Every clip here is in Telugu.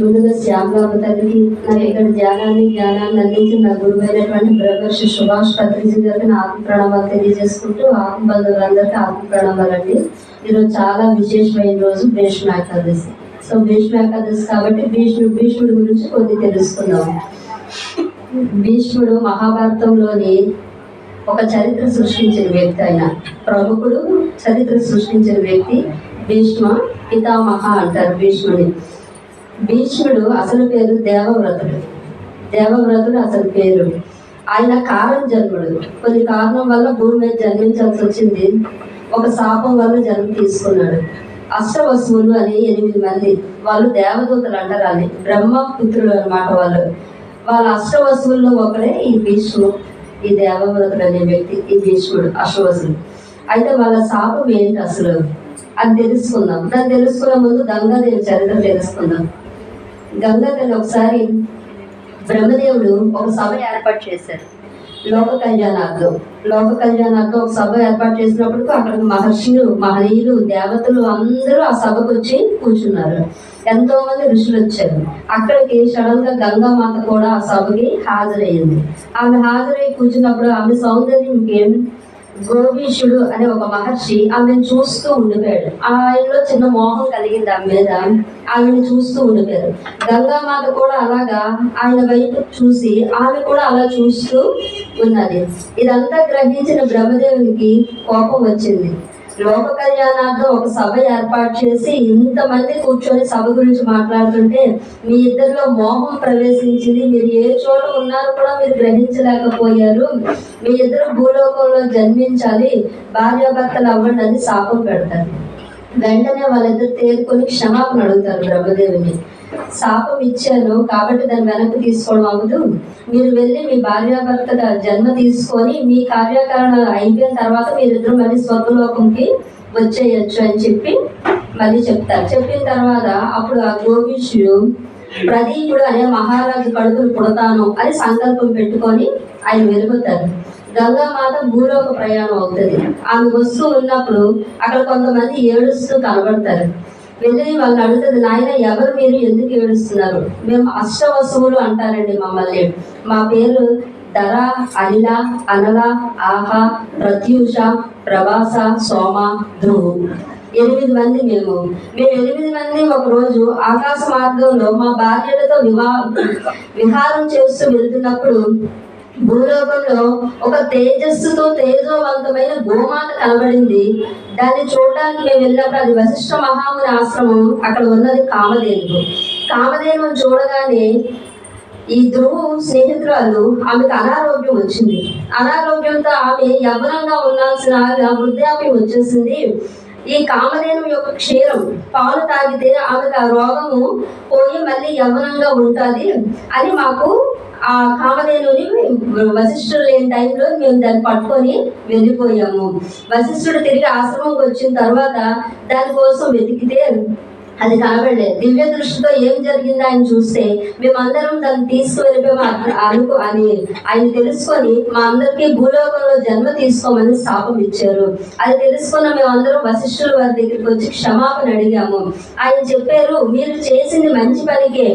ముందుగా శ్యామలాభ తల్లికి నాకు ఇక్కడ ధ్యానాన్ని జ్ఞానాన్ని అందించిన నా గురువైనటువంటి బ్రహ్మర్షి సుభాష్ పత్రిజీ గారికి నా ఆత్మ ప్రణామాలు తెలియజేసుకుంటూ ఆత్మ బంధువులందరికీ ఆత్మ ప్రణామాలండి ఈరోజు చాలా విశేషమైన రోజు భీష్మ ఏకాదశి. సో భీష్మ ఏకాదశి కాబట్టి భీష్ముడు భీష్ముడి గురించి కొద్ది తెలుసుకుందాం. భీష్ముడు మహాభారతంలోని ఒక చరిత్ర సృష్టించిన వ్యక్తి ఆయన. ప్రముఖుడు చరిత్ర సృష్టించిన వ్యక్తి భీష్మ పితామహ అంటారు భీష్ముని. భీష్ముడు అసలు పేరు దేవవ్రతుడు. దేవవ్రతుడు అసలు పేరు. ఆయన కారణం జన్ముడు. కొన్ని కారణం వల్ల భూమి మీద జన్మించాల్సి వచ్చింది. ఒక శాపం వల్ల జన్మ తీసుకున్నాడు. అష్టవసువులు అని ఎనిమిది మంది వాళ్ళు దేవదూతలు అంటారు అని బ్రహ్మ అనమాట అన్నమాట వాళ్ళు. వాళ్ళ అష్టవసువుల్లో ఒకడే ఈ భీష్ముడు ఈ దేవవ్రతుడు అనే వ్యక్తి ఈ భీష్ముడు అష్టవసులు అయితే వాళ్ళ శాపం ఏంటి అసలు? అది తెలుసుకుందాం. దాన్ని తెలుసుకునే ముందు గంగాదేవి చరిత్ర తెలుసుకుందాం. గంగాదేవి ఒకసారి బ్రహ్మదేవుడు ఒక సభ ఏర్పాటు చేశారు. లోక కళ్యాణార్థం లోక కళ్యాణార్థం ఒక సభ ఏర్పాటు చేసినప్పుడు అక్కడ మహర్షులు మహనీయులు దేవతలు అందరూ ఆ సభకు వచ్చి కూర్చున్నారు. ఎంతో మంది ఋషులు వచ్చారు. అక్కడికి సడన్గా గంగామాత కూడా ఆ సభకి హాజరయ్యింది. ఆమె హాజరై కూర్చున్నప్పుడు ఆమె సౌందర్యం గోవీషుడు అనే ఒక మహర్షి ఆమెను చూస్తూ ఉండిపోయాడు. ఆయనలో చిన్న మోహం కలిగింది ఆమె మీద. ఆమెను చూస్తూ ఉండిపోయారు గంగామాత కూడా అలాగా ఆయన వైపు చూసి ఆమె కూడా అలా చూస్తూ ఉన్నది. ఇదంతా గ్రహించిన బ్రహ్మదేవునికి కోపం వచ్చింది. లోక కళ్యాణార్థం ఒక సభ ఏర్పాటు చేసి ఇంతమంది కూర్చొని సభ గురించి మాట్లాడుతుంటే మీ ఇద్దరిలో మోహం ప్రవేశించింది. మీరు ఏ చోట ఉన్నారో కూడా మీరు గ్రహించలేకపోయారు. మీ ఇద్దరు భూలోకంలో జన్మించాలి భార్యాభర్తలు అవ్వండి అని శాపం పెడతారు. వెంటనే వాళ్ళిద్దరు తేరుకొని క్షమాపణ అడుగుతారు బ్రహ్మదేవిని. శాపం ఇచ్చాను కాబట్టి దాన్ని వెనక్కి తీసుకోవడం అవ్వదు. మీరు వెళ్ళి మీ భార్యాభర్త జన్మ తీసుకొని మీ కార్యకరణ అయిపోయిన తర్వాత మీరిద్దరు మళ్ళీ స్వర్గలోకంకి వచ్చేయచ్చు అని చెప్పి మళ్ళీ చెప్తారు. చెప్పిన తర్వాత అప్పుడు ఆ గోవిష్యుడు ప్రదీపుడు అనే మహారాజు కడుపులు పుడతాను అని సంకల్పం పెట్టుకొని ఆయన వెళ్ళిపోతారు గంగామాత భూలోక ప్రయాణం అవుతుంది. ఆమె వస్తూ ఉన్నప్పుడు అక్కడ కొంతమంది ఏడుస్తూ కనబడతారు. వెళ్ళి వాళ్ళని అడుగుతుంది నాయన ఎవరు మీరు? ఎందుకు ఏడుస్తున్నారు? మేము అష్టవసువులు అంటారండి మమ్మల్ని. మా పేరు ధర అనిల అనల ఆహా ప్రత్యూష ప్రభాస సోమ ధ్రువు. ఎనిమిది మంది మేము. మేము ఎనిమిది మంది ఒకరోజు ఆకాశ మార్గంలో మా భార్యలతో వివా విహారం చేస్తూ వెళ్తున్నప్పుడు భూలోకంలో ఒక తేజస్సుతో తేజోవంతమైన గోమాత కనబడింది. దాన్ని చూడడానికి మేము వెళ్ళినప్పుడు అది వశిష్ఠ మహాముని ఆశ్రమం అక్కడ ఉన్నది కామధేను కామధేను చూడగానే ఈ ధ్రువు స్నేహితురాలు ఆమెకు అనారోగ్యం వచ్చింది. అనారోగ్యంతో ఆమె యవనంగా ఉండాల్సిన వృద్ధాప్యం వచ్చేసింది. ఈ కామధేను యొక్క క్షీరం పాలు తాగితే ఆమెకు ఆ రోగము పోయి మళ్ళీ యవ్వనంగా ఉంటుంది అని మాకు ఆ కామధేనుని వశిష్ఠుడు లేని టైంలో మేము దాన్ని పట్టుకొని వెళ్ళిపోయాము. వశిష్ఠుడు తిరిగి ఆశ్రమంకి వచ్చిన తర్వాత దానికోసం వెతికితే అది కనబడలేదు దివ్య దృష్టితో ఏం జరిగిందో ఆయన చూస్తే మేమందరం దాన్ని తీసుకువెళ్ళిపోయాము అనుకో అని ఆయన తెలుసుకొని మా అందరికీ భూలోకంలో జన్మ తీసుకోమని శాపం ఇచ్చారు. అది తెలుసుకున్న మేమందరం వశిష్ఠుల వారి దగ్గరికి వచ్చి క్షమాపణ అడిగాము. ఆయన చెప్పారు మీరు చేసింది మంచి పనికే.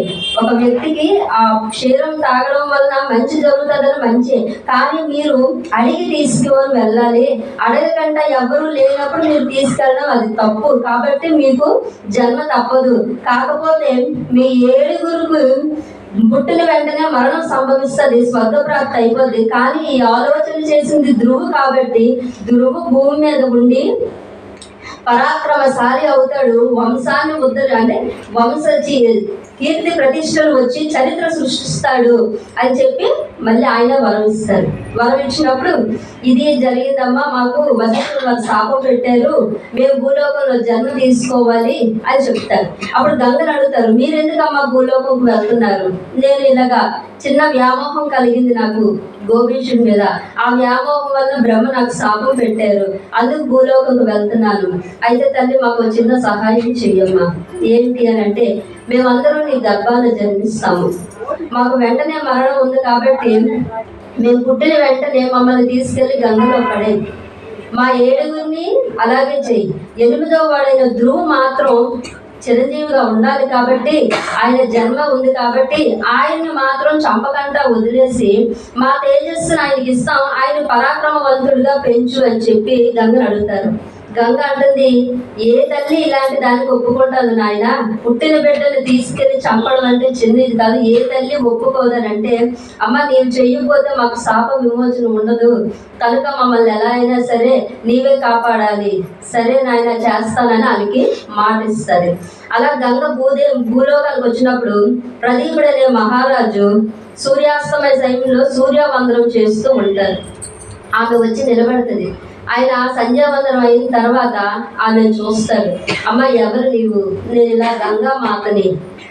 ఒక వ్యక్తికి ఆ క్షీరం తాగడం వలన మంచి జరుగుతుందని మంచి. కానీ మీరు అడిగి తీసుకొని వెళ్ళాలి. అడగకుండా ఎవరు లేనప్పుడు మీరు తీసుకెళ్ళడం అది తప్పు. కాబట్టి మీకు జన్మ తప్పదు. కాకపోతే మీ ఏడుగురుకు పుట్టిన వెంటనే మరణం సంభవిస్తుంది స్వర్గప్రాప్తి అయిపోద్ది. కానీ ఈ ఆలోచన చేసింది ధ్రువు కాబట్టి ధ్రువు భూమి మీద ఉండి పరాక్రమశాలి అవుతాడు. వంశాన్ని ఉద్ధరి అంటే వంశ కీర్తి ప్రతిష్టలు వచ్చి చరిత్ర సృష్టిస్తాడు అని చెప్పి మళ్ళీ ఆయన వరం ఇస్తారు ఇది జరిగిందమ్మా మాకు వశిష్ఠులు మాకు శాపం పెట్టారు. మేము భూలోకంలో జన్మ తీసుకోవాలి అని చెప్తారు. అప్పుడు గంగలు అడుగుతారు మీరెందుకమ్మా భూలోకంకు వెళ్తున్నారు? నేను ఇలాగా చిన్న వ్యామోహం కలిగింది నాకు. గోపీషుడి మీద. ఆ వ్యామోహం వల్ల బ్రహ్మ నాకు శాపం పెట్టారు. అందుకు భూలోకంకు వెళ్తున్నాను. అయితే తల్లి మాకు చిన్న సహాయం చెయ్యమ్మా. ఏంటి అని అంటే మేమందరం నీ గర్భాన జన్మిస్తాము. మాకు వెంటనే మరణం ఉంది కాబట్టి మేము పుట్టిన వెంటనే మమ్మల్ని తీసుకెళ్ళి గంగలో పడే. మా ఏడుగురిని అలాగే చెయ్యి. ఎనిమిదవ వాడైన ధ్రువు మాత్రం చిరంజీవిగా ఉండాలి కాబట్టి ఆయన జన్మ ఉంది కాబట్టి ఆయన్ని మాత్రం చంపకుండా వదిలేసి మా తేజస్సును ఆయనకి ఇస్తాం. ఆయన పరాక్రమవంతుడిగా పెంచు అని చెప్పి గంగను అడుగుతారు. గంగ అంటుంది ఏ తల్లి ఇలాంటి దానికి ఒప్పుకుంటాను నాయన? పుట్టిన బిడ్డను తీసుకెళ్ళి చంపడం అంటే చిన్నది కాదు. ఏ తల్లి ఒప్పుకోదని అంటే అమ్మ నీవు చెయ్యకపోతే మాకు శాప విమోచన ఉండదు. కనుక మమ్మల్ని ఎలా అయినా సరే నీవే కాపాడాలి. సరే నాయన చేస్తానని వాళ్ళకి మాట ఇస్తుంది. అలా గంగ భూదే భూలోకానికి వచ్చినప్పుడు ప్రదీపుడు అనే మహారాజు సూర్యాస్తమయ సైన్యంలో సూర్యవందనం చేస్తూ ఉంటారు. ఆమె వచ్చి నిలబడుతుంది. ఆయన సంధ్యావందనం అయిన తర్వాత ఆమె చూస్తాడు అమ్మ ఎవరు నీవు? నేను ఇలా గంగా మాతని.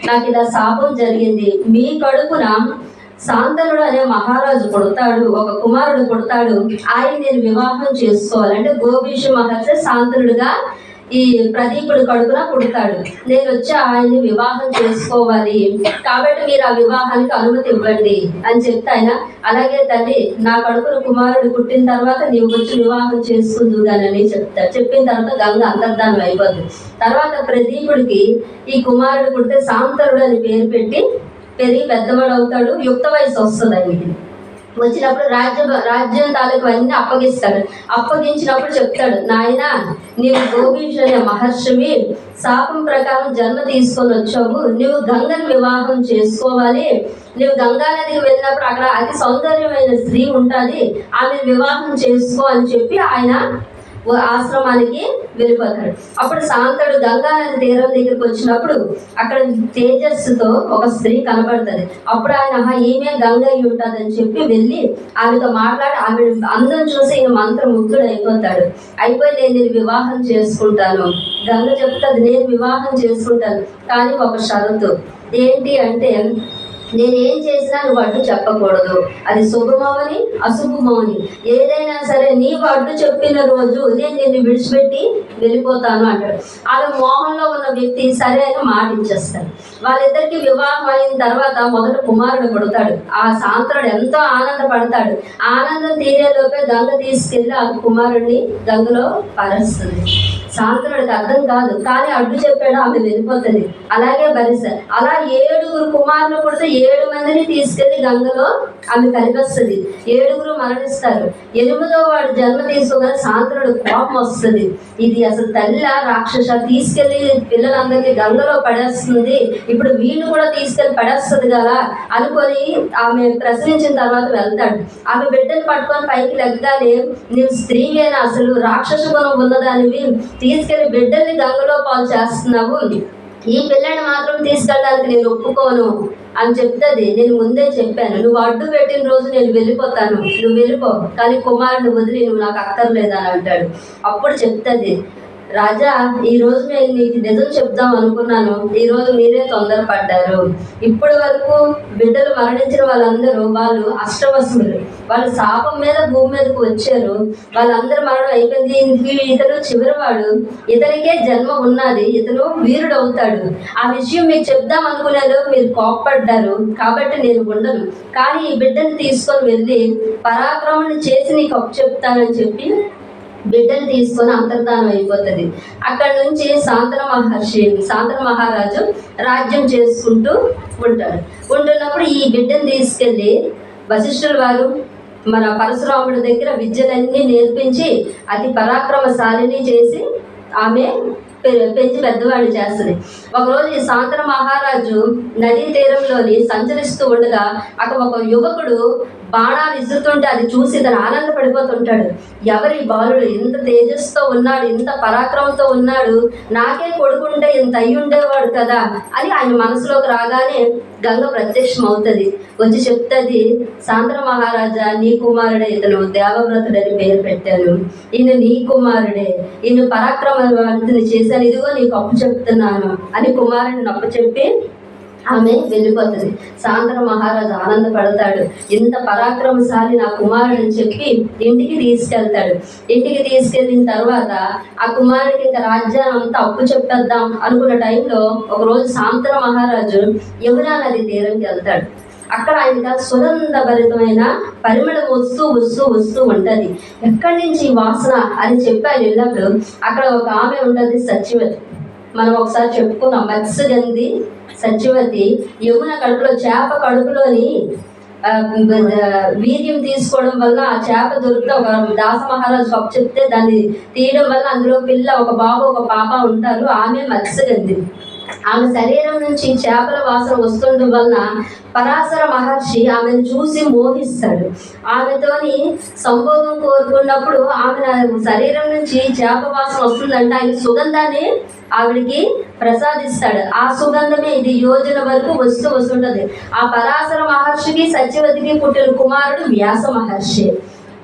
నాకు ఇలా శాపం జరిగింది. మీ కడుపున శాంతనుడు అనే మహారాజు పుడతాడు ఒక కుమారుడు పుడతాడు. ఆయన నేను వివాహం చేసుకోవాలంటే గోపీషు మహర్షి శాంతనుడుగా ఈ ప్రదీపుడు కడుపున పుడతాడు. నేను వచ్చి ఆయన్ని వివాహం చేసుకోవాలి. కాబట్టి మీరు ఆ వివాహానికి అనుమతి ఇవ్వండి అని చెప్తే ఆయన అలాగే తల్లి నా కడుపున కుమారుడు పుట్టిన తర్వాత నీవు వచ్చి వివాహం చేసుకుందుగానని చెప్తాడు చెప్పిన తర్వాత గంగ అంతర్ధానం అయిపోతుంది తర్వాత ప్రదీపుడికి ఈ కుమారుడు పుడితే సాంతరుడు అని పేరు పెట్టి పెరిగి పెద్దవాడు అవుతాడు యుక్త వయసు వస్తుంది ఆయనకి. వచ్చినప్పుడు రాజ్య రాజ్యం తాలూకు అన్ని అప్పగిస్తాడు. అప్పగించినప్పుడు చెప్తాడు నాయన నీవు గోపీష్ అనే మహర్షివి. శాపం ప్రకారం జన్మ తీసుకొని వచ్చావు. నువ్వు గంగను వివాహం చేసుకోవాలి. నువ్వు గంగా నదికి వెళ్ళినప్పుడు అక్కడ అతి సౌందర్యమైన స్త్రీ ఉంటుంది. ఆమె వివాహం చేసుకో అని చెప్పి ఆయన ఆశ్రమానికి వెళ్ళిపోతాడు. అప్పుడు శాంతడు గంగా నది తీరం దగ్గరికి వచ్చినప్పుడు అక్కడ తేజస్సుతో ఒక స్త్రీ కనబడుతుంది అప్పుడు ఆయన ఈమె గంగ ఉంటుంది అని చెప్పి వెళ్ళి ఆమెతో మాట్లాడి ఆమె అందం చూసి ఈయన మంత్రముగ్ధుడు అయిపోతాడు. అయిపోయి నేను నేను వివాహం చేసుకుంటాను. గంగ చెప్తుంది నేను వివాహం చేసుకుంటాను. కానీ ఒక షరతు. ఏంటి అంటే నేను ఏం చేసినా నువ్వు అడ్డు చెప్పకూడదు. అది శుభమవని అశుభమవని. ఏదైనా సరే నీవు అడ్డు చెప్పిన రోజు నేను నిన్ను విడిచిపెట్టి వెళ్ళిపోతాను అంటాడు. అలా మోహంలో ఉన్న వ్యక్తి సరే అని మాట ఇచ్చేస్తాడు. వాళ్ళిద్దరికి వివాహం అయిన తర్వాత మొదట కుమారుడు పుడతాడు. ఆ సాంతరుడు ఎంతో ఆనందపడతాడు. ఆనందం తీరేలోపే గంగ తీసుకెళ్ళి ఆ కుమారుడిని గంగలో పరుస్తుంది. శాంతనుడికి అర్థం కాదు. కానీ అడ్డు చెప్పాడు ఆమె వెళ్ళిపోతుంది. అలాగే బరిస అలా ఏడుగురు కుమారులు పుడితే ఏడు మందిని తీసుకెళ్ళి గంగలో ఆమె కలిపేస్తుంది. ఏడుగురు మరణిస్తారు. ఎనిమిదో వాడు జన్మ తీసుకోగానే శాంతనుడు కోపం వస్తుంది. ఇది అసలు తల్లి రాక్షస తీసుకెళ్ళి పిల్లలందరినీ గంగలో పడేస్తుంది. ఇప్పుడు వీళ్ళు కూడా తీసుకెళ్ళి పడేస్తుంది కదా అనుకొని ఆమె ప్రసవించిన తర్వాత వెళ్తాడు. ఆమె బిడ్డను పట్టుకొని పైకి లెగ్గానే నీవు స్త్రీవేనా? అసలు రాక్షస గుణం ఉన్నదానివి. తీసుకెళ్ళి బిడ్డల్ని దొంగలో పాలు చేస్తున్నావు ఈ పిల్లని మాత్రం తీసుకెళ్ళడానికి నేను ఒప్పుకోను అని చెప్తుంది. నేను ముందే చెప్పాను. నువ్వు అడ్డు పెట్టిన రోజు నేను వెళ్ళిపోతాను. నువ్వు వెళ్ళిపో. కానీ కుమారుని వదిలి నువ్వు నాకు అక్కర్లేదని అంటాడు. అప్పుడు చెప్తుంది. రాజా ఈ రోజు నేను నీకు నిజం చెప్దాం అనుకున్నాను. ఈ రోజు మీరే తొందరపడ్డారు. ఇప్పటి వరకు బిడ్డలు మరణించిన వాళ్ళందరూ వాళ్ళు అష్టవసులు. వాళ్ళు శాపం మీద భూమి మీదకు వచ్చారు. వాళ్ళందరూ మరణం అయిపోయింది. ఇతను చివరివాడు. ఇతనికే జన్మ ఉన్నది. ఇతను వీరుడు అవుతాడు ఆ విషయం మీకు చెప్దాం అనుకునేలో మీరు కోప్పడ్డారు. కాబట్టి నేను ఉండను. కానీ ఈ బిడ్డను తీసుకొని వెళ్ళి పరాక్రమణ చేసి నీకు అప్పు చెప్తానని చెప్పి బిడ్డలు తీసుకొని అంతర్ధానం అయిపోతుంది. అక్కడ నుంచి సాంతన మహర్షి సాంతన మహారాజు రాజ్యం చేసుకుంటూ ఉంటాడు. ఉంటున్నప్పుడు ఈ బిడ్డను తీసుకెళ్ళి వశిష్ఠుల వారు మన పరశురాముడి దగ్గర విద్యలన్నీ నేర్పించి అతి పరాక్రమశాలిని చేసి ఆమె పెంచి పెద్దవాడిని చేస్తుంది. ఒకరోజు ఈ శాంతన మహారాజు నదీ తీరంలోని సంచరిస్తూ ఉండగా అక్కడ ఒక యువకుడు బాణాలు ఇస్తుంటే అది చూసి తను ఆనందపడిపోతుంటాడు. ఎవరి బాలుడు ఇంత తేజస్తో ఉన్నాడు ఇంత పరాక్రమంతో ఉన్నాడు నాకే కొడుకుంటే ఇంత అయ్యుండేవాడు ఉండేవాడు కదా అని ఆయన మనసులోకి రాగానే గంగ ప్రత్యక్షం అవుతుంది వచ్చి చెప్తుంది సాంద్ర మహారాజా నీ కుమారుడే ఇతను దేవవ్రతుడని పేరు పెట్టాను. ఈయన నీ కుమారుడే ఈయన పరాక్రమవంతుని చేశాను. ఇదిగో నీకు అప్పు చెప్తున్నాను అని కుమారుని అప్పు చెప్పి ఆమె వెళ్ళిపోతుంది. సాయంత్రం మహారాజు ఆనందపడతాడు. ఇంత పరాక్రమశాలి నా కుమారుడు చెప్పి ఇంటికి తీసుకెళ్తాడు. ఇంటికి తీసుకెళ్ళిన తర్వాత ఆ కుమారుడికి ఇంకా రాజ్యాన్ని అంతా అప్పు చెప్పేద్దాం అనుకున్న టైంలో ఒకరోజు సాయంత్రం మహారాజు యమునా నది తీరంకి వెళ్తాడు. అక్కడ ఆయన సుగంధభరితమైన పరిమళం వస్తూ వస్తూ వస్తూ ఉంటుంది. ఎక్కడి నుంచి ఈ వాసన అని చెప్పి ఆయన వెళ్ళినప్పుడు అక్కడ ఒక ఆమె ఉంటుంది సచివతి మనం ఒకసారి చెప్పుకున్నాం మత్స్యగంధి సత్యవతి యమున కడుపులో చేప కడుపులోని వీర్యం తీసుకోవడం వల్ల ఆ చేప దొరికితే ఒక దాస మహారాజు చెప్తే దాన్ని తీయడం వల్ల అందులో పిల్ల ఒక బాబు ఒక పాప ఉంటారు. ఆమె మత్స్యగంధి. ఆమె శరీరం నుంచి చేపల వాసన వస్తుండడం వలన పరాశర మహర్షి ఆమెను చూసి మోహిస్తాడు. ఆమెతోని సంభోగం కోరుకున్నప్పుడు ఆమె శరీరం నుంచి చేప వాసన వస్తుందంటే. ఆయన సుగంధాన్ని ఆవిడికి ప్రసాదిస్తాడు. ఆ సుగంధమే ఇది యోజన వరకు వస్తూ వస్తుంటది. ఆ పరాశర మహర్షికి సత్యవతికి పుట్టిన కుమారుడు వ్యాస మహర్షి.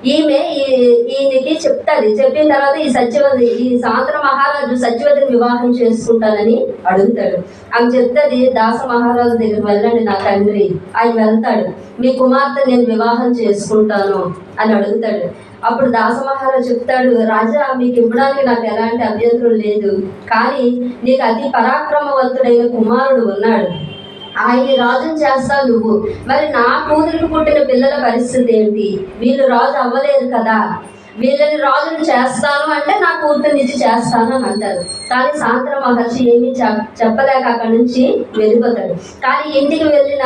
ఈమె ఈ- ఈయనకి చెప్తాది. చెప్పిన తర్వాత ఈ సత్యవతి ఈ సాంద్ర మహారాజు సత్యవతిని వివాహం చేసుకుంటానని అడుగుతాడు. ఆమె చెప్తాది దాస మహారాజు దగ్గరికి వెళ్ళండి నా తండ్రి ఆయన వెళ్తాడు. మీ కుమార్తె నేను వివాహం చేసుకుంటాను అని అడుగుతాడు. అప్పుడు దాస మహారాజు చెప్తాడు రాజా మీకు ఇవ్వడానికి నాకు ఎలాంటి అభ్యంతరం లేదు. కానీ నీకు అతి పరాక్రమవంతుడైన కుమారుడు ఉన్నాడు. ఆయన రాజుని చేస్తావు నువ్వు. మరి నా కూతురికి పుట్టిన పిల్లల పరిస్థితి ఏంటి? వీళ్ళు రాజు అవ్వలేదు కదా. వీళ్ళని రాజును చేస్తాను అంటే నా కూతుర్ని ఇచ్చి చేస్తాను అని అంటారు. కానీ సాయంత్రం మహర్షి ఏమీ చెప్పలేక అక్కడి నుంచి వెళ్ళిపోతాడు. కానీ ఇంటికి వెళ్ళిన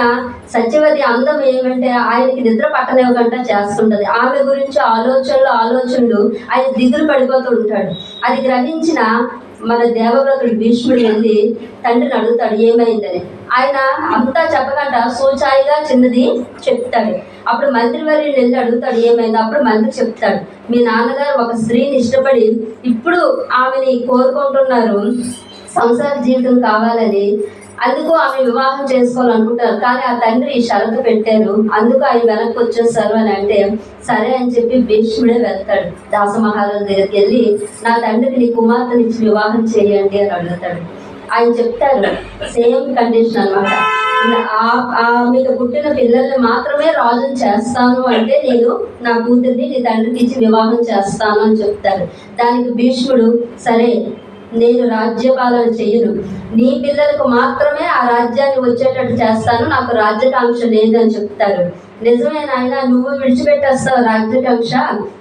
సత్యవతి అందం ఏమంటే ఆయనకి నిద్ర పట్టనివ్వకుండా చేస్తుంటది. ఆమె గురించి ఆలోచనలు ఆలోచనలు ఆయన దిగులు పడిపోతూ ఉంటాడు. అది గ్రహించిన మన దేవవ్రతుడు భీష్ముడు వెళ్ళి తండ్రిని అడుగుతాడు ఏమైందని. ఆయన అంతా చెప్పకుండా సూచాయిగా చిన్నది చెప్తాడు. అప్పుడు మంత్రి వారిని వెళ్ళి అడుగుతాడు ఏమైంది? అప్పుడు మంత్రి చెప్తాడు మీ నాన్నగారు ఒక స్త్రీని ఇష్టపడి ఇప్పుడు ఆమెని కోరుకుంటున్నారు. సంసార జీవితం కావాలని. అందుకు ఆమె వివాహం చేసుకోవాలనుకుంటారు కానీ ఆ తండ్రి షరతు పెట్టారు. అందుకు ఆయన వెనక్కి వచ్చేస్తారు అని అంటే సరే అని చెప్పి భీష్ముడే వెళ్తాడు. దాసమహారాజు దగ్గరికి వెళ్ళి నా తండ్రికి నీ కుమార్తెనిచ్చి వివాహం చేయండి అని అడుగుతాడు. ఆయన చెప్తారు. సేమ్ కండిషన్ అనమాట మీకు పుట్టిన పిల్లల్ని మాత్రమే రాజుని చేస్తాను అంటే నేను నా కూతుర్ని నీ తండ్రికి ఇచ్చి వివాహం చేస్తాను అని చెప్తారు. దానికి భీష్ముడు సరే నేను రాజ్యపాలన చేయను. నీ పిల్లలకు మాత్రమే ఆ రాజ్యాన్ని వచ్చేటట్టు చేస్తాను నాకు రాజ్యకాంక్ష లేదని చెప్తారు. నిజమే నాయన నువ్వు విడిచిపెట్టేస్తావు రాజ్యకాంక్ష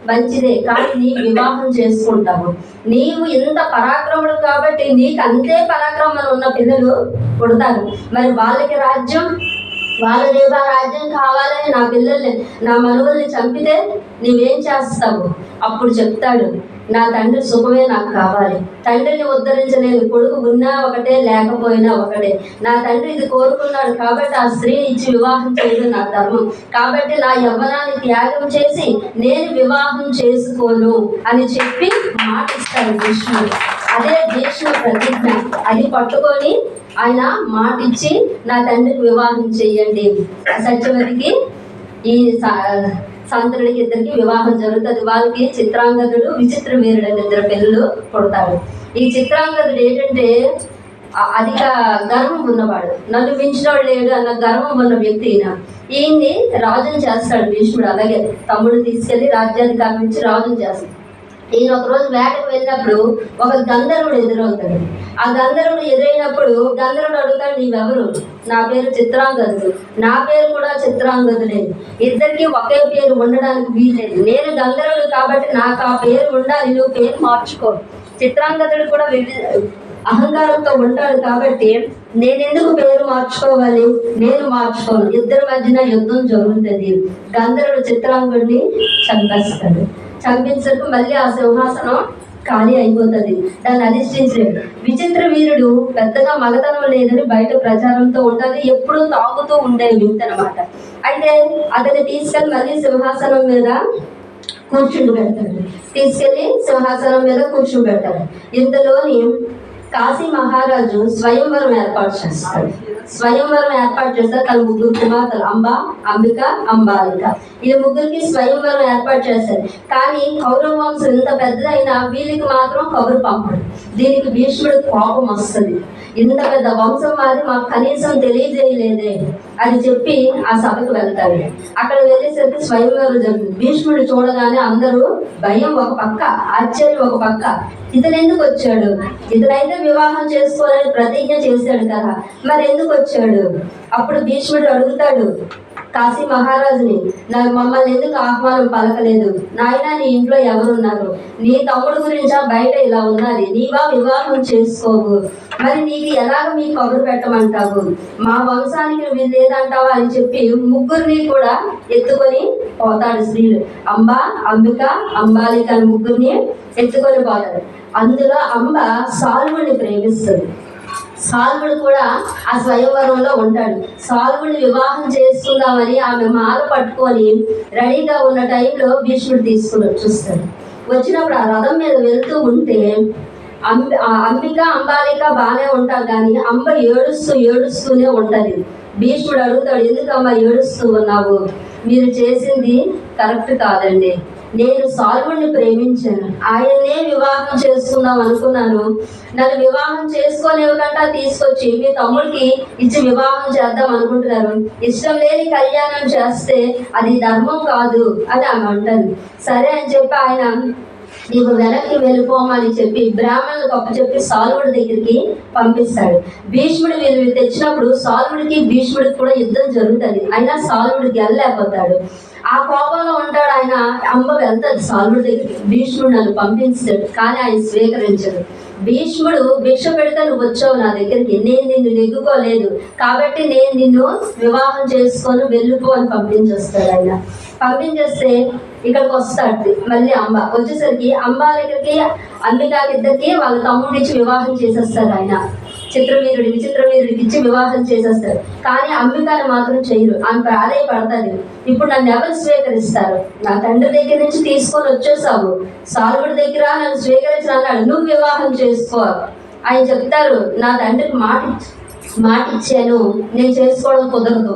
మంచిదే. కానీ నీ వివాహం చేసుకుంటావు. నీవు ఇంత పరాక్రముడు కాబట్టి నీకు అంతే పరాక్రమం ఉన్న పిల్లలు పుడతారు. మరి వాళ్ళకి రాజ్యం వాళ్ళదేవా రాజ్యం కావాలని నా పిల్లల్ని నా మనువుల్ని చంపితే నీవేం చేస్తావు? అప్పుడు చెప్తాడు. నా తండ్రి సుఖమే నాకు కావాలి. తండ్రిని ఉద్ధరించలేని కొడుకు ఉన్నా ఒకటే లేకపోయినా ఒకటే. నా తండ్రి ఇది కోరుకున్నాడు కాబట్టి ఆ స్త్రీని ఇచ్చి వివాహం చేయడం నా ధర్మం. కాబట్టి నా యవ్వనాన్ని త్యాగం చేసి నేను వివాహం చేసుకోను అని చెప్పి మాట ఇస్తాడు భీష్ముడు. అదే భీష్మ ప్రతిజ్ఞ. అది పట్టుకొని ఆయన మాట ఇచ్చి నా తండ్రికి వివాహం చేయండి. సత్యవతికి ఈ స- ఇద్దరికి వివాహం జరుగుతుంది. వాళ్ళకి చిత్రాంగదుడు విచిత్ర వీరుడు అని ఇద్దరు పిల్లలు పుడతాడు ఈ చిత్రాంగదుడు ఏంటంటే అధిక గర్వం ఉన్నవాడు. నన్ను మించినవాడు లేడు అన్న గర్వం ఉన్న వ్యక్తి ఈయన. ఈయన్ని రాజును చేస్తాడు భీష్ముడు. అలాగే తమ్ముడు తీసుకెళ్ళి రాజ్యాధికారం నుంచి రాజును చేస్తాడు. ఈయన ఒక రోజు వేటకు వెళ్ళినప్పుడు ఒక గంధర్వుడు ఎదురవుతాడు. ఆ గంధర్వుడు ఎదురైనప్పుడు గంధర్వుడు అడుగుతాడు నీవెవరు? నా పేరు చిత్రాంగదుడు. నా పేరు కూడా చిత్రాంగదుడే. ఇద్దరికి ఒకే పేరు ఉండడానికి వీల్లేదు. నేను గంధర్వుడు కాబట్టి నాకు ఆ పేరు ఉండాలి. నువ్వు పేరు మార్చుకో. చిత్రాంగదుడు కూడా వివిధ అహంకారంతో ఉంటాడు కాబట్టి నేను ఎందుకు పేరు మార్చుకోవాలి? నేను మార్చుకోను. ఇద్దరి మధ్యన యుద్ధం జరుగుతుంది. గంధర్వుడు చిత్రాంగుడిని చంపేస్తాడు. చంపించకు మళ్ళీ ఆ సింహాసనం ఖాళీ అయిపోతుంది. దాన్ని అధిష్ఠించలేదు విచిత్ర వీరుడు పెద్దగా మగతనం లేదని బయట ప్రచారంతో ఉంటుంది ఎప్పుడూ తాగుతూ ఉండే వింత అనమాట అయితే అతన్ని తీసుకెళ్ళి మళ్ళీ సింహాసనం మీద కూర్చుని పెడతాడు. తీసుకెళ్ళి సింహాసనం మీద కూర్చుని పెడతాడు. ఇంతలోని కాశీ మహారాజు స్వయంవరం ఏర్పాటు చేస్తాడు. స్వయంవరం ఏర్పాటు చేస్తారు. తన ముగ్గురు కుమార్తెలు అంబ అంబిక అంబాలిక. ఈ ముగ్గురికి స్వయంవరం ఏర్పాటు చేశారు కానీ కౌరవ వంశం ఇంత పెద్దదైనా వీళ్ళకి మాత్రం కబురు పంపడు దీనికి భీష్ముడు కోపం వస్తుంది. ఇంత పెద్ద వంశం మాది మాకు కనీసం తెలియజేయలేదే. అని చెప్పి ఆ సభకు వెళ్తాడు అక్కడ వెళ్ళేసరికి స్వయంవరం జరుగుతుంది. భీష్ముడు చూడగానే అందరూ భయం ఒక పక్క ఆశ్చర్యం ఒక పక్క. ఇతను ఎందుకు వచ్చాడు? ఇతనైతే వివాహం చేసుకోవాలని ప్రతిజ్ఞ చేశాడు కదా. మరి ఎందుకు వచ్చాడు? అప్పుడు భీష్ముడు అడుగుతాడు కాశీ మహారాజుని నాకు మమ్మల్ని ఎందుకు ఆహ్వానం పలకలేదు? నాయన నీ ఇంట్లో ఎవరున్నారు? నీ తమ్ముడు గురించా బయట ఇలా ఉన్నది? నీవా వివాహం చేసుకోవు. మరి నీకు ఎలాగ మీ కబురు పెట్టమంటావు? మా వంశానికి నువ్వు లేదంటావా? అని చెప్పి ముగ్గురిని కూడా ఎత్తుకొని పోతాడు స్త్రీలు. అంబ అంబిక అంబాలిక అని ముగ్గురిని ఎత్తుకొని పోతాడు. అందులో అంబ సాల్వుని ప్రేమిస్తుంది. సాల్వుడు కూడా ఆ స్వయంవరంలో ఉంటాడు. సాల్వుడిని వివాహం చేసుకుందామని ఆమె మాల పట్టుకొని రెడీగా ఉన్న టైంలో భీష్ముడు తీసుకుని చూస్తాడు వచ్చినప్పుడు ఆ రథం మీద వెళ్తూ ఉంటే అంబి అంబిక అంబాలిక బాగానే ఉంటారు కానీ అంబ ఏడుస్తూ ఏడుస్తూనే ఉంటుంది. భీష్ముడు అడుగుతాడు ఎందుకమ్మా ఏడుస్తూ ఉన్నావు? మీరు చేసింది కరెక్ట్ కాదండి. నేను సాల్వుడిని ప్రేమించాను. ఆయన్నే వివాహం చేసుకుందాం అనుకున్నాను. నన్ను వివాహం చేసుకోలేవకంట తీసుకొచ్చి మీ తమ్ముడికి ఇచ్చి వివాహం చేద్దాం అనుకుంటున్నారు. ఇష్టం లేని కళ్యాణం చేస్తే అది ధర్మం కాదు అని ఆమె అంటారు సరే అని చెప్పి ఆయన నీవు వెనక్కి వెళ్ళిపోమని చెప్పి బ్రాహ్మణులకు అప్పచెప్పి సాల్వుడి దగ్గరికి పంపిస్తాడు. భీష్ముడు వీళ్ళు తెచ్చినప్పుడు సాల్వుడికి భీష్ముడికి కూడా యుద్ధం జరుగుతుంది. అయినా సాల్వుడు గెలలేకపోతాడు. ఆ కోపంలో ఉంటాడు ఆయన. అంబ వెళ్తాడు సాల్వుడి దగ్గరికి భీష్ముడు నన్ను పంపించాడు కానీ ఆయన స్వీకరించడు. భీష్ముడు భిక్ష పెడితే నువ్వు వచ్చావు నా దగ్గరికి. నేను నిన్ను నెగ్గుకోలేదు. కాబట్టి నేను నిన్ను వివాహం చేసుకొని వెళ్ళిపో అని పంపించేస్తాడు ఆయన. పంపించేస్తే ఇక్కడికి వస్తాడు మళ్ళీ అంబ వచ్చేసరికి అంబ దగ్గరికి అంబికాకిద్దరికి వాళ్ళ తమ్ముడికి ఇచ్చి వివాహం చేసేస్తారు ఆయన. చిత్రవీరుడి విచిత్రవీరుడికి ఇచ్చి వివాహం చేసేస్తారు కానీ అంబికాని మాత్రం చేయరు. ఆమె ప్రాధాయపడుతుంది ఇప్పుడు నన్ను ఎవరు స్వీకరిస్తారు? నా తండ్రి దగ్గర నుంచి తీసుకొని వచ్చేసావు. సాల్వుడి దగ్గర నన్ను స్వీకరించిన అన్నాడు నువ్వు వివాహం చేసుకో. ఆయన చెప్తారు నా తండ్రికి మాట మాట ఇచ్చాను నేను చేసుకోవడం కుదరదు.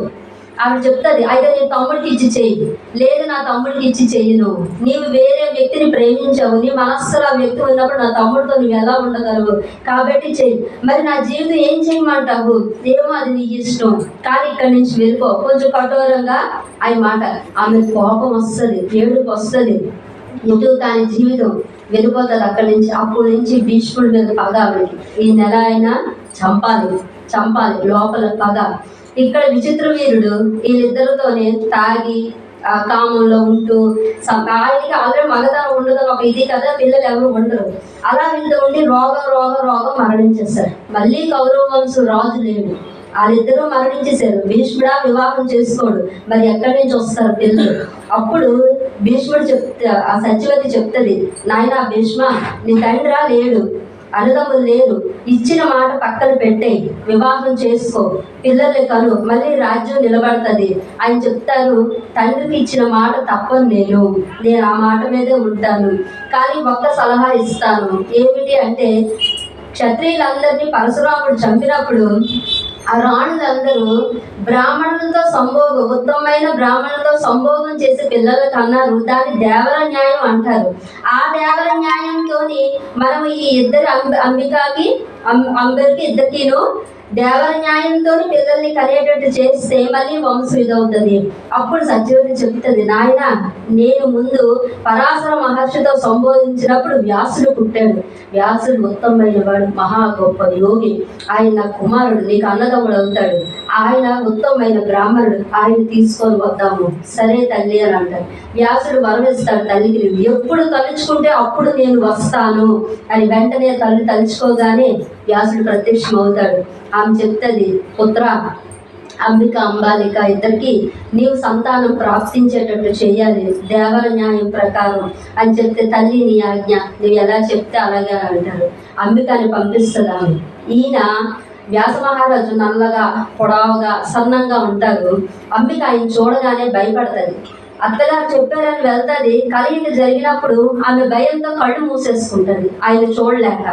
ఆవిడ చెప్తుంది అయితే నేను తమ్ముడికి ఇచ్చి చెయ్యి. లేదు నా తమ్ముడికి ఇచ్చి చెయ్యను నీవు వేరే వ్యక్తిని ప్రేమించావు. నీ మనస్సులో ఆ వ్యక్తి ఉన్నప్పుడు నా తమ్ముడితో నువ్వు ఎలా ఉండగలవు? కాబట్టి చెయ్యి. మరి నా జీవితం ఏం చేయమంటావు ఏమో అది నీ ఇష్టం. కానీ ఇక్కడి నుంచి వెళ్ళిపో. కొంచెం కఠోరంగా అవి మాట. ఆమె కోపం వస్తుంది ఏడుపు వస్తుంది. ఎటు దాని జీవితం వెళ్ళిపోతుంది అక్కడి నుంచి. అప్పటి నుంచి భీష్ముడి మీద పగ ఆవిడకి. ఈ నెల అయినా చంపాలి. చంపాలి. లోపల పగ. ఇక్కడ విచిత్ర వీరుడు వీళ్ళిద్దరితోనే తాగి ఆ కామంలో ఉంటూ ఆయనకి ఆల్రెడీ మగతనం ఉండదు ఒక ఇది కదా పిల్లలు ఎవరు ఉండరు. అలా వీళ్ళతో ఉండి రోగం రోగం రోగం మరణించేస్తారు మళ్ళీ కౌరవ వంశం రాజు లేడు. వాళ్ళిద్దరూ మరణించేశారు. భీష్ముడా వివాహం చేసుకోడు. మరి ఎక్కడి నుంచి వస్తారు పిల్లలు? అప్పుడు భీష్ముడు చెప్తా ఆ సత్యవతి చెప్తుంది నాయన భీష్మ నీ తండ్రా లేడు. అన్నదమ్ములు లేరు. ఇచ్చిన మాట పక్కన పెట్టే వివాహం చేసుకో. పిల్లల్ని కను మళ్ళీ రాజ్యం నిలబడుతుంది. అని చెప్తారు తండ్రికి ఇచ్చిన మాట తప్పను నేను. నేను ఆ మాట మీదే ఉంటాను. కానీ ఒక్క సలహా ఇస్తాను. ఏమిటి అంటే క్షత్రియులందరినీ పరశురాముడు చంపినప్పుడు ఆ రాణులందరూ బ్రాహ్మణులతో సంభోగం ఉత్తమమైన బ్రాహ్మణులతో సంభోగం చేసే పిల్లలకు అన్నారు. దాన్ని దేవర న్యాయం అంటారు. ఆ దేవర న్యాయంతోని మనం ఈ ఇద్దరు అంబ అంబికాకి అం- అంబరికి ఇద్దరికిను దేవర న్యాయంతో పిల్లల్ని కలిగేటట్టు చేస్తే మళ్ళీ వంశం ఇదవుతుంది. అప్పుడు సత్యవతి చెబుతుంది నాయన నేను ముందు పరాశర మహర్షితో సంబోధించినప్పుడు వ్యాసుడు పుట్టాడు. వ్యాసుడు ఉత్తమమైన వాడు మహా గొప్ప యోగి. ఆయన కుమారుడు నీకు అన్నదమ్ముడు అవుతాడు. ఆయన ఉత్తమమైన బ్రాహ్మణుడు. ఆయన తీసుకొని వద్దాము. సరే తల్లి అని అంటారు వ్యాసుడు వరమిస్తాడు తల్లికి నువ్వు ఎప్పుడు తలుచుకుంటే అప్పుడు నేను వస్తాను అని వెంటనే తల్లి తలుచుకోగానే వ్యాసుడు ప్రత్యక్షం అవుతాడు ఆమె చెప్తుంది పుత్ర అంబిక అంబాలిక ఇద్దరికి నీవు సంతానం ప్రాప్తించేటట్టు చేయాలి. దేవర న్యాయం ప్రకారం అని చెప్తే తల్లి నీ ఆజ్ఞ నువ్వు ఎలా చెప్తే అలాగే అంటారు అంబికని పంపిస్తుంది ఈయన వ్యాస మహారాజు నల్లగా పొడవుగా సన్నంగా ఉంటారు. అంబిక ఆయన చూడగానే భయపడుతుంది. అత్తగారు చెప్పారని వెళ్తుంది కలియుగ జరిగినప్పుడు ఆమె భయంతో కళ్ళు మూసేసుకుంటుంది. ఆయన చూడలేక.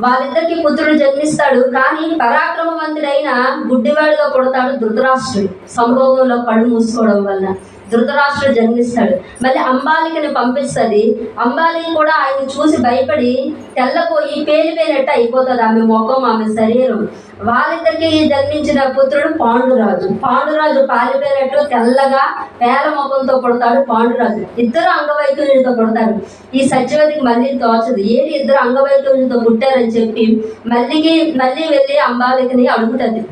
వాళ్ళిద్దరికి పుత్రుడు జన్మిస్తాడు కానీ పరాక్రమవంతుడైన గుడ్డివాడిగా పుడతాడు ధృతరాష్ట్రుడు. సంభోగంలో కళ్ళు మూసుకోవడం వల్ల ధృతరాష్ట్రుడు జన్మిస్తాడు. మళ్ళీ అంబాలికని పంపిస్తుంది. అంబాలిక కూడా ఆయన చూసి భయపడి తెల్లపోయి పేలిపోయినట్టు అయిపోతుంది ఆమె ముఖం ఆమె శరీరం. వాళ్ళిద్దరికి జన్మించిన పుత్రుడు పాండురాజు. పాండురాజు పాలిపోయినట్టు తెల్లగా పేల ముఖంతో కొడతాడు పాండురాజు. ఇద్దరు అంగవైకల్యంతో కొడతారు. ఈ సత్యవతికి మళ్ళీ తోచదు. ఏది ఇద్దరు అంగవైకల్యంతో పుట్టారని చెప్పి మళ్ళీకి మళ్ళీ వెళ్ళి అంబాలికని అడుగుతుంది.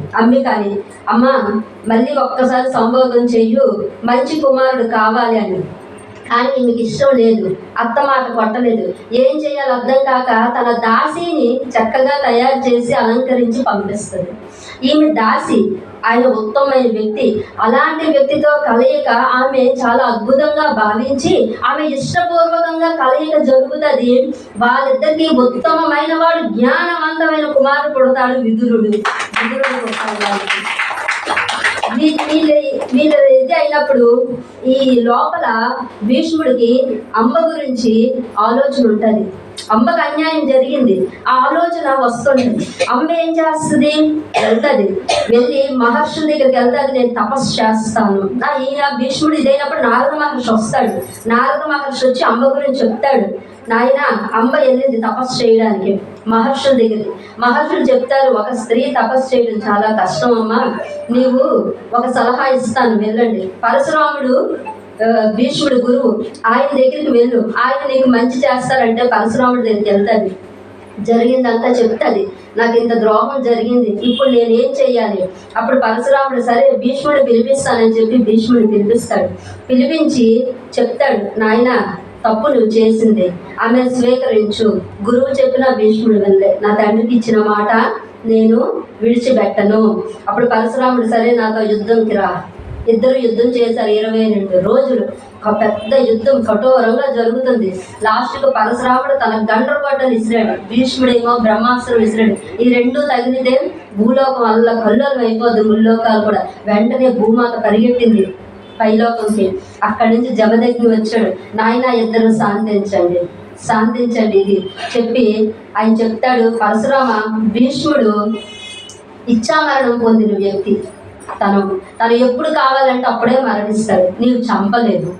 కానీ అమ్మ మళ్ళీ ఒక్కసారి సంభోగం చెయ్యు. మంచి కుమారుడు కావాలి అని. కానీ ఈమెకి ఇష్టం లేదు అత్త మాట కొట్టలేదు. ఏం చేయాలో అర్థం కాక తన దాసిని చక్కగా తయారు చేసి అలంకరించి పంపిస్తుంది. ఈమె దాసి ఆయన ఉత్తమమైన వ్యక్తి. అలాంటి వ్యక్తితో కలయిక ఆమె చాలా అద్భుతంగా భావించి ఆమె ఇష్టపూర్వకంగా కలయిక జరుగుతుంది. వాళ్ళిద్దరికి ఉత్తమమైన వాడు జ్ఞానవంతమైన కుమారుడు పుడతాడు విదురుడు. విదురుడు పుడతాడు వాళ్ళకి. వీళ్ళ వీళ్ళ ఇది అయినప్పుడు ఈ లోపల భీష్ముడికి అమ్మ గురించి ఆలోచన ఉంటుంది. అమ్మకు అన్యాయం జరిగింది. ఆ ఆలోచన వస్తుంది అమ్మ ఏం చేస్తుంది? వెళ్తుంది. వెళ్ళి మహర్షుల దగ్గరికి వెళ్తుంది. నేను తపస్సు చేస్తాను. ఈయన భీష్ముడు ఇదైనప్పుడు నారద మహర్షి వస్తాడు. నారద మహర్షి వచ్చి అమ్మ గురించి చెప్తాడు. నాయన అమ్మ వెళ్ళింది తపస్సు చేయడానికి. మహర్షుల దగ్గరికి. మహర్షులు చెప్తారు ఒక స్త్రీ తపస్సు చేయడం చాలా కష్టం అమ్మా. నీవు ఒక సలహా ఇస్తాను వెళ్ళండి. పరశురాముడు భీష్ముడు గురువు ఆయన దగ్గరికి వెళ్ళు. ఆయన నీకు మంచి చేస్తారంటే పరశురాముడి దగ్గరికి వెళ్తాది జరిగిందంతా చెప్తుంది. నాకు ఇంత ద్రోహం జరిగింది. ఇప్పుడు నేను ఏం చెయ్యాలి? అప్పుడు పరశురాముడు సరే భీష్ముడు పిలిపిస్తానని చెప్పి భీష్ముడు పిలిపిస్తాడు. పిలిపించి చెప్తాడు నాయన తప్పు నువ్వు చేసింది. ఆమె స్వీకరించు. గురువు చెప్పిన భీష్ముడు వెళ్ళే నా తండ్రికి ఇచ్చిన మాట నేను విడిచిపెట్టను. అప్పుడు పరశురాముడు సరే నాతో యుద్ధంకి రా ఇద్దరు యుద్ధం చేశారు ఇరవై రెండు రోజులు. ఒక పెద్ద యుద్ధం కఠోరంగా జరుగుతుంది. లాస్ట్కు పరశురాముడు తన గండ్రగొడ్డలు ఇసిరాడు భీష్ముడేమో బ్రహ్మాస్త్రం ఇసిరాడు ఈ రెండు తగిలితే భూలోకం వల్ల కల్లోలం అయిపోద్ది ముల్లోకాలు కూడా వెంటనే భూమాత పరిగెట్టింది. పైలోకంకి అక్కడి నుంచి జమదగ్ని వచ్చాడు. నాయన ఇద్దరు శాంతించండి శాంతించండి ఇది. చెప్పి ఆయన చెప్తాడు పరశురామ భీష్ముడు ఇచ్చామరణం పొందిన వ్యక్తి. తను తను ఎప్పుడు కావాలంటే అప్పుడే మరణిస్తాడు. నీవు చంపలేదు.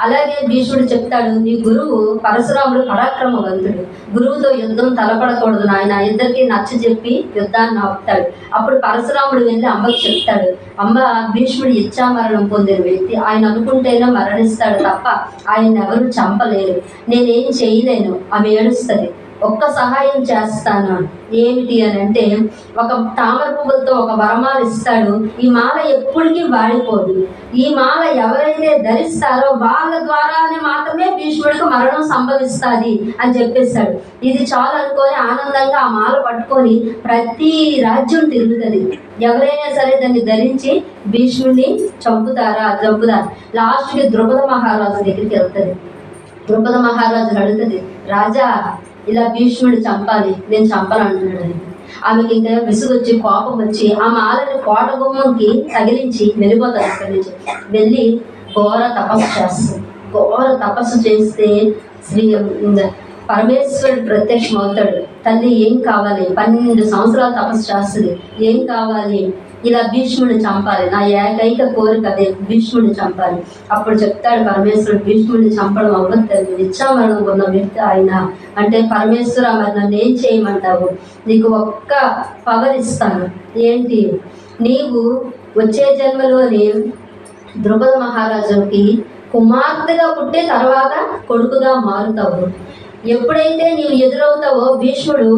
అలాగే భీష్ముడు చెప్తాడు నీ గురువు పరశురాముడు పరాక్రమవంతుడు. గురువుతో యుద్ధం తలపడకూడదు నాయన ఇద్దరికి నచ్చ చెప్పి యుద్ధాన్ని ఆపుతాడు. అప్పుడు పరశురాముడు వెళ్ళి అమ్మకు చెప్తాడు అమ్మ భీష్ముడు ఇచ్చామరణం పొందిన వ్యక్తి. ఆయన అనుకుంటేనే మరణిస్తాడు తప్ప ఆయన ఎవరు చంపలేరు. నేనేం చేయలేను. ఆమె ఏడుస్తుంది. ఒక్క సహాయం చేస్తాను? ఏమిటి అని అంటే ఒక తామర పువ్వులతో ఒక వరమాల ఇస్తాడు. ఈ మాల ఎప్పటికీ వాడిపోదు. ఈ మాల ఎవరైతే ధరిస్తారో వాళ్ళ ద్వారానే మాత్రమే భీష్ముడికి మరణం సంభవిస్తుంది అని చెప్పేస్తాడు ఇది చాలు అనుకొని ఆనందంగా ఆ మాల పట్టుకొని ప్రతి రాజ్యం తిరుగుతుంది. ఎవరైనా సరే దాన్ని ధరించి భీష్ముడిని చంపుతారా? చంపుతారు. లాస్ట్కి ద్రుపద మహారాజు దగ్గరికి వెళ్తుంది. ద్రుపద మహారాజు అడుగుతుంది రాజా ఇలా భీష్ముడు చంపాలి నేను చంపాలంటున్నాడు అని ఆమెకి ఇంకా విసుగు వచ్చి కోపం వచ్చి ఆ మాలని కోట గుమ్మంకి తగిలించి వెళ్ళిపోతారు అక్కడి నుంచి. వెళ్ళి ఘోర తపస్సు చేస్తుంది ఘోర తపస్సు చేస్తే శ్రీ పరమేశ్వరుడు ప్రత్యక్షం అవుతాడు తల్లి ఏం కావాలి? పన్నెండు సంవత్సరాలు తపస్సు చేస్తుంది. ఏం కావాలి? ఇలా భీష్ముడిని చంపాలి. నా ఏకైక కోరిక అదే భీష్ముడిని చంపాలి. అప్పుడు చెప్తాడు పరమేశ్వరుడు భీష్ముడిని చంపడం అవ్వదు నిత్యామరణం ఉన్న వ్యక్తి ఆయన. అంటే పరమేశ్వర మరి నన్ను ఏం చేయమంటావు? నీకు ఒక్క పవర్ ఇస్తాను. ఏంటి? నీవు వచ్చే జన్మలోని ద్రుపద మహారాజుకి కుమార్తెగా పుట్టే తర్వాత కొడుకుగా మారుతావు. ఎప్పుడైతే నీవు ఎదురవుతావో భీష్ముడు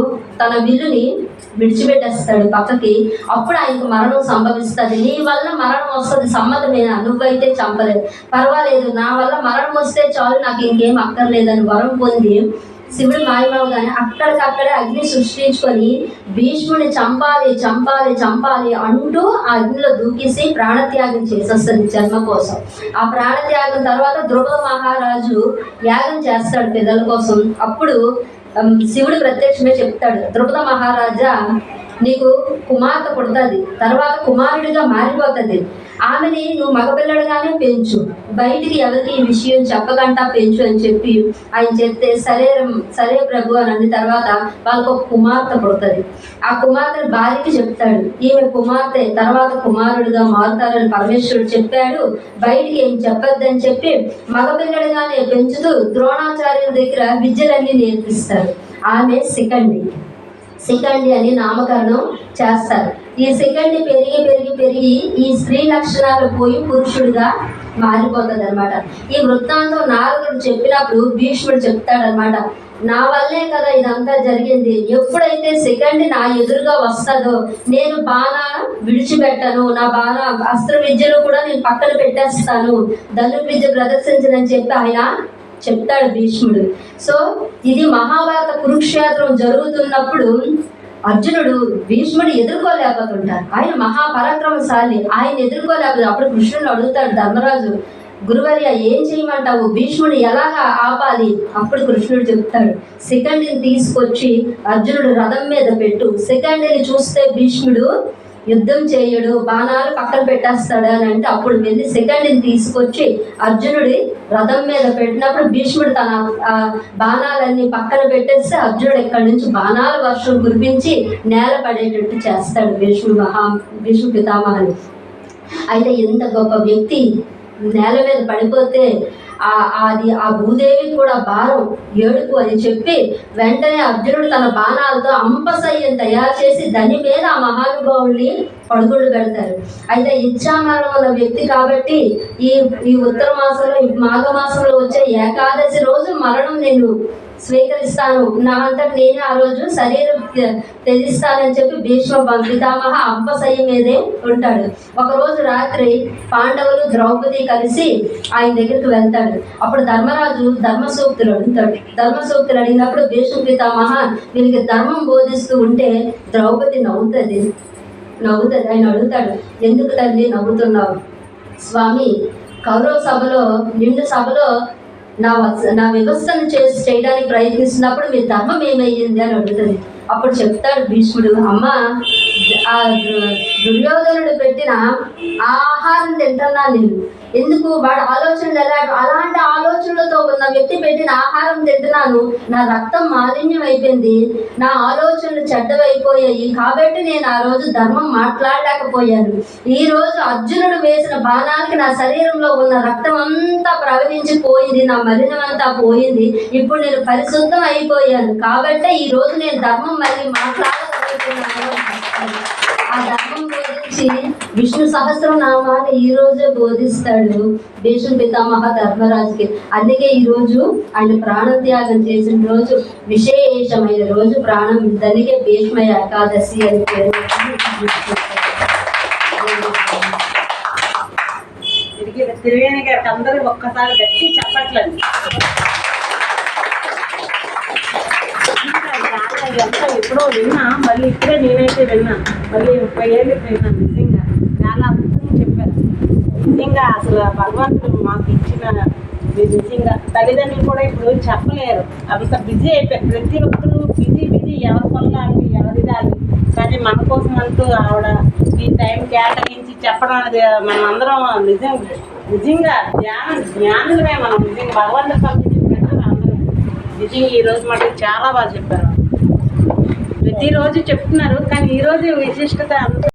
తన విల్లుని విడిచిపెట్టేస్తాడు పక్కకి. అప్పుడు ఆయనకు మరణం సంభవిస్తుంది. నీ వల్ల మరణం వస్తుంది సమ్మతమేనా నువ్వైతే చంపలేదు పర్వాలేదు నా వల్ల మరణం వస్తే చాలు నాకు ఇంకేం అక్కర్లేదని వరం పొంది శివుడు మాయమవగానే అక్కడికక్కడే అగ్ని సృష్టించుకొని భీష్ముని చంపాలి చంపాలి చంపాలి అంటూ ఆ అగ్నిలో దూకేసి ప్రాణత్యాగం చేసేస్తుంది జన్మ కోసం. ఆ ప్రాణత్యాగం తర్వాత ధ్రువ మహారాజు యాగం చేస్తాడు పిల్లల కోసం. అప్పుడు శివుడు ప్రత్యక్షమే చెప్తాడు ద్రుపద మహారాజా నీకు కుమార్తె పుడుతుంది. తర్వాత కుమారుడిగా మారిపోతుంది. ఆమెని నువ్వు మగపిల్లడిగానే పెంచు. బయటికి ఎవరికి ఈ విషయం చెప్పకుండా పెంచు అని చెప్పి ఆయన చెప్తే సరే సరే ప్రభు అని అన్న తర్వాత వాళ్ళకు ఒక కుమార్తె పుడుతుంది. ఆ కుమార్తె భార్యకి చెప్తాడు. ఈమె కుమార్తె తర్వాత కుమారుడిగా మారుతారని పరమేశ్వరుడు చెప్పాడు. బయటికి ఏం చెప్పొద్దని చెప్పి మగపిల్లడిగానే పెంచుతూ ద్రోణాచార్యుల దగ్గర విద్యలన్నీ నేర్పిస్తారు ఆమె సికండి శిఖండి అని నామకరణం చేస్తారు. ఈ శిఖండి పెరిగి పెరిగి పెరిగి ఈ స్త్రీ లక్షణాలు పోయి పురుషుడిగా మారిపోతుంది అనమాట ఈ వృత్తాంతం నారదుడు చెప్పినప్పుడు భీష్ముడు చెప్తాడనమాట నా వల్లే కదా ఇదంతా జరిగింది. ఎప్పుడైతే సెకండ్ నా ఎదురుగా వస్తుందో నేను బాణ విడిచిపెట్టను. నా బాణ అస్త్ర విద్యను కూడా నేను పక్కన పెట్టేస్తాను. ధనుర్విద్య ప్రదర్శించనని చెప్పి ఆయన చెప్తాడు భీష్ముడు. సో ఇది మహాభారత కురుక్షేత్రం జరుగుతున్నప్పుడు అర్జునుడు భీష్ముడు ఎదుర్కోలేకపోతుంటారు. ఆయన మహాపరాక్రమశాలి ఆయన ఎదుర్కోలేకపోతే అప్పుడు కృష్ణుడు అడుగుతాడు ధర్మరాజు గురువర్య ఏం చేయమంటావు? భీష్ముడు ఎలాగా ఆపాలి? అప్పుడు కృష్ణుడు చెప్తాడు సెకండ్ని తీసుకొచ్చి అర్జునుడు రథం మీద పెట్టు. సెకండ్ని చూస్తే భీష్ముడు యుద్ధం చేయడు బాణాలు పక్కన పెట్టేస్తాడు అని అంటే అప్పుడు వెళ్ళి సెకండ్ని తీసుకొచ్చి అర్జునుడి రథం మీద పెట్టినప్పుడు భీష్ముడు తన బాణాలన్నీ పక్కన పెట్టేస్తే అర్జునుడు ఇక్కడ నుంచి బాణాల వర్షం కురిపించి నేల పడేటట్టు చేస్తాడు భీష్ముడు మహా భీష్ముడు పితామహని అయితే ఇంత గొప్ప వ్యక్తి నేల మీద పడిపోతే అది ఆ భూదేవి కూడా భారం ఏడుపు అని చెప్పి వెంటనే అర్జునుడు తన బాణాలతో అంబసయ్యం తయారు చేసి దాని మీద ఆ మహానుభావుల్ని పడుకుడు పెడతారు. అయితే ఇచ్చామరణం ఉన్న వ్యక్తి కాబట్టి ఈ ఈ ఉత్తర మాసంలో ఈ మాఘమాసంలో వచ్చే ఏకాదశి రోజు మరణం నేను స్వీకరిస్తాను. నా అంతా నేనే ఆ రోజు శరీరం త్యజిస్తానని చెప్పి భీష్మ పితామహ అంబసయ్య మీదే ఉంటాడు. ఒకరోజు రాత్రి పాండవులు ద్రౌపది కలిసి ఆయన దగ్గరికి వెళ్తాడు. అప్పుడు ధర్మరాజు ధర్మసూక్తులు అడుగుతాడు. ధర్మసూక్తులు అడిగినప్పుడు భీష్మ పితామహ వీళ్ళకి ధర్మం బోధిస్తూ ఉంటే ద్రౌపది నవ్వుతుంది. నవ్వుతుంది. ఆయన అడుగుతాడు ఎందుకు తల్లి నవ్వుతున్నావు? స్వామి కౌరవ సభలో నిండు సభలో నా నా వ్యవస్థను చేసి చేయడానికి ప్రయత్నిస్తున్నప్పుడు మీ ధర్మం ఏమయ్యింది అని అడుగుతుంది. అప్పుడు చెప్తాడు భీష్ముడు అమ్మ ఆ దుర్యోధనుడు పెట్టిన ఆ ఆహారం తింటున్నాను నేను. ఎందుకు? వాడు ఆలోచనలు ఎలా? అలాంటి ఆలోచనలతో ఉన్న వ్యక్తి పెట్టిన ఆహారం తింటున్నాను. నా రక్తం మాలిన్యం అయిపోయింది నా ఆలోచనలు చెడ్డవైపోయాయి. కాబట్టి నేను ఆ రోజు ధర్మం మాట్లాడలేకపోయాను. ఈ రోజు అర్జునుడు వేసిన బాణానికి నా శరీరంలో ఉన్న రక్తం అంతా ప్రవహించిపోయింది. నా మలినం అంతా పోయింది. ఇప్పుడు నేను పరిశుద్ధం అయిపోయాను. కాబట్టి ఈ రోజు నేను ధర్మం మళ్ళీ మాట్లాడగలుగుతున్నాను ఆ ధర్మం గురించి విష్ణు సహస్రనామాన్ని ఈ రోజే బోధిస్తాడు భీష్మ పితామహ ధర్మరాజుకి. అందుకే ఈ రోజు ఆయన ప్రాణత్యాగం చేసిన రోజు విశేషమైన రోజు ప్రాణం దానికే భీష్మ ఏకాదశి అని పేరు తిరిగి తిరిగేని గారికి అందరూ ఒక్కసారి గట్టి చెప్పట్లేదు. ఇదంతా ఎప్పుడో విన్నా మళ్ళీ ఇప్పుడే నేనైతే విన్నాను మళ్ళీ ముప్పై ఏళ్ళు విన్నాను నిజంగా. చాలా అద్భుతంగా చెప్పారు. నిజంగా అసలు భగవంతుడు మాకు ఇచ్చిన నిజంగా. తల్లిదండ్రులు కూడా ఇప్పుడు చెప్పలేరు. అంత బిజీ అయిపోయారు. ప్రతి ఒక్కరు బిజీ బిజీ ఎవరి పనులు ఎవరి దాని కానీ మన కోసం అంటూ ఆవిడ ఈ టైం కేటాయించి చెప్పడం అనేది మనం అందరం నిజం నిజంగా ధ్యానం జ్ఞానులమే మనం. నిజంగా భగవంతుడు పంపించిన బిడ్డలు అందరం. నిజంగా ఈ రోజు మటుకు చాలా బాగా చెప్పారు. ప్రతిరోజు చెప్తున్నారు కానీ ఈరోజు విశిష్టత అంత